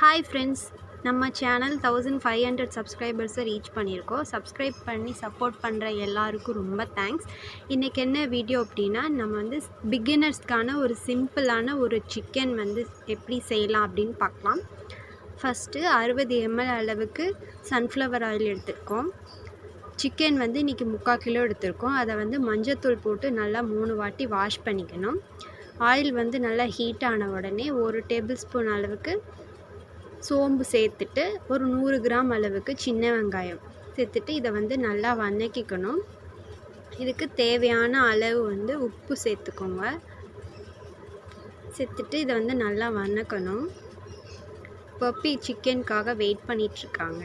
Hi friends நம்ம channel thousand five hundred சப்ஸ்கிரைபர்ஸை reach பண்ணியிருக்கோம். சப்ஸ்கிரைப் பண்ணி சப்போர்ட் பண்ணுற எல்லாருக்கும் ரொம்ப தேங்க்ஸ் இன்றைக்கி என்ன வீடியோ அப்படின்னா நம்ம வந்து பிகினர்ஸ்க்கான ஒரு சிம்பிளான ஒரு சிக்கன் வந்து எப்படி செய்யலாம் அப்படின்னு பார்க்கலாம். ஃபஸ்ட்டு அறுபது எம்எல் அளவுக்கு சன்ஃப்ளவர் ஆயில் எடுத்துருக்கோம். சிக்கன் வந்து இன்றைக்கி முக்கால் கிலோ எடுத்திருக்கோம். அதை வந்து மஞ்சத்தூள் போட்டு நல்லா மூணு வாட்டி வாஷ் பண்ணிக்கணும். ஆயில் வந்து நல்லா ஹீட் ஆன உடனே ஒரு டேபிள் ஸ்பூன் அளவுக்கு சோம்பு சேர்த்துட்டு ஒரு நூறு கிராம் அளவுக்கு சின்ன வெங்காயம் சேர்த்துட்டு இதை வந்து நல்லா வதக்கிக்கணும். இதுக்கு தேவையான அளவு வந்து உப்பு சேர்த்துக்கோங்க. சேர்த்துட்டு இதை வந்து நல்லா வதக்கணும். பப்பி சிக்கனுக்காக வெயிட் பண்ணிகிட்ருக்காங்க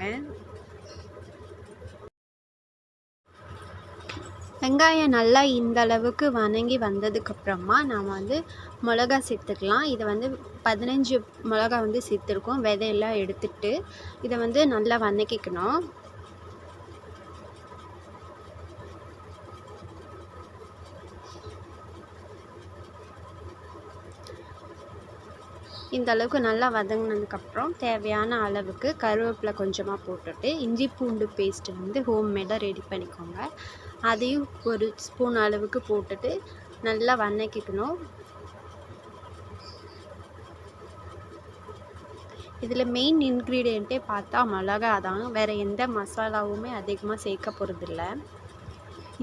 வெங்காயம் நல்லா இந்த அளவுக்கு வதங்கி வந்ததுக்கப்புறமா நாம் வந்து மிளகா சேர்த்துக்கலாம். இதை வந்து பதினஞ்சு மிளகா வந்து சேர்த்துருக்கோம். விதையெல்லாம் எடுத்துட்டு இதை வந்து நல்லா வதக்கிக்கணும் இந்த அளவுக்கு நல்லா வதங்கினதுக்கப்புறம் தேவையான அளவுக்கு கருவேப்பிலை கொஞ்சமாக போட்டுட்டு இஞ்சி பூண்டு பேஸ்ட்டு வந்து ஹோம்மேடாக ரெடி பண்ணிக்கோங்க. அதையும் ஒரு ஸ்பூன் அளவுக்கு போட்டுட்டு நல்லா வதக்கிக்கணும். இதில் மெயின் இன்க்ரீடியண்ட்டே பார்த்தா மிளகா தான் வேறு எந்த மசாலாவுமே அதிகமாக சேர்க்க போகிறதில்ல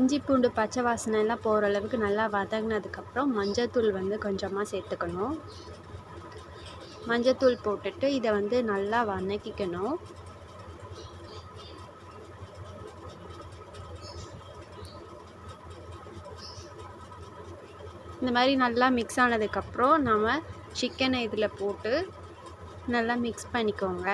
இஞ்சி பூண்டு பச்சை வாசனை எல்லாம் போகிற அளவுக்கு நல்லா வதங்கினதுக்கப்புறம் மஞ்சத்தூள் வந்து கொஞ்சமாக சேர்த்துக்கணும். மஞ்சத்தூள் போட்டுட்டு இதை வந்து நல்லா வதக்கிக்கணும். இந்த மாதிரி நல்லா மிக்ஸ் ஆனதுக்கப்புறம் நம்ம சிக்கனை இதில் போட்டு நல்லா மிக்ஸ் பண்ணிக்கோங்க.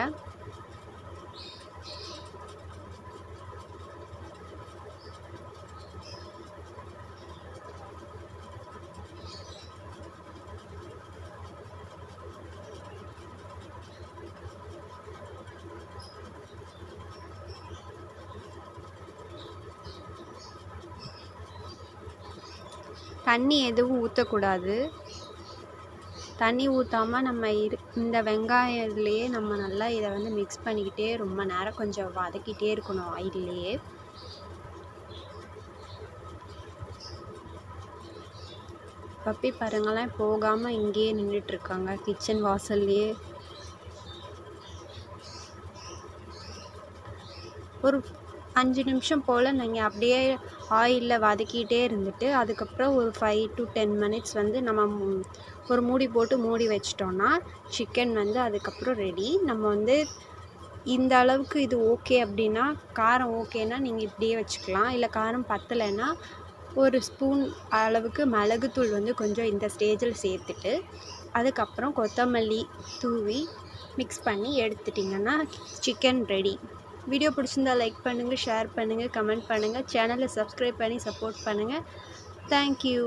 தண்ணி எதுவும் ஊற்றக்கூடாது தண்ணி ஊற்றாமல் நம்ம இரு இந்த வெங்காயத்துலேயே நம்ம நல்லா இதை வந்து மிக்ஸ் பண்ணிக்கிட்டே ரொம்ப நேரம் கொஞ்சம் வதக்கிட்டே இருக்கணும் ஆயில்லையே. பப்பி பாருங்கள்லாம் போகாமல் இங்கேயே நின்றுட்டுருக்காங்க கிச்சன் வாசல்லையே. ஒரு அஞ்சு நிமிஷம் போல் நீங்கள் அப்படியே ஆயிலில் வதக்கிட்டே இருந்துட்டு அதுக்கப்புறம் ஒரு ஃபைவ் டு டென் மினிட்ஸ் வந்து நம்ம ஒரு மூடி போட்டு மூடி வச்சிட்டோன்னா சிக்கன் வந்து அதுக்கப்புறம் ரெடி நம்ம வந்து இந்த அளவுக்கு இது ஓகே அப்படின்னா காரம் ஓகேனா நீங்கள் இப்படியே வச்சுக்கலாம். இல்லை காரம் பத்தலைன்னா ஒரு ஸ்பூன் அளவுக்கு மிளகுத்தூள் வந்து கொஞ்சம் இந்த ஸ்டேஜில் சேர்த்துட்டு அதுக்கப்புறம் கொத்தமல்லி தூவி மிக்ஸ் பண்ணி எடுத்துட்டிங்கன்னா சிக்கன் ரெடி வீடியோ பிடிச்சிருந்தா லைக் பண்ணுங்கள் ஷேர் பண்ணுங்கள் கமெண்ட் பண்ணுங்கள் சேனலை சப்ஸ்கிரைப் பண்ணி சப்போர்ட் பண்ணுங்கள் தேங்க்யூ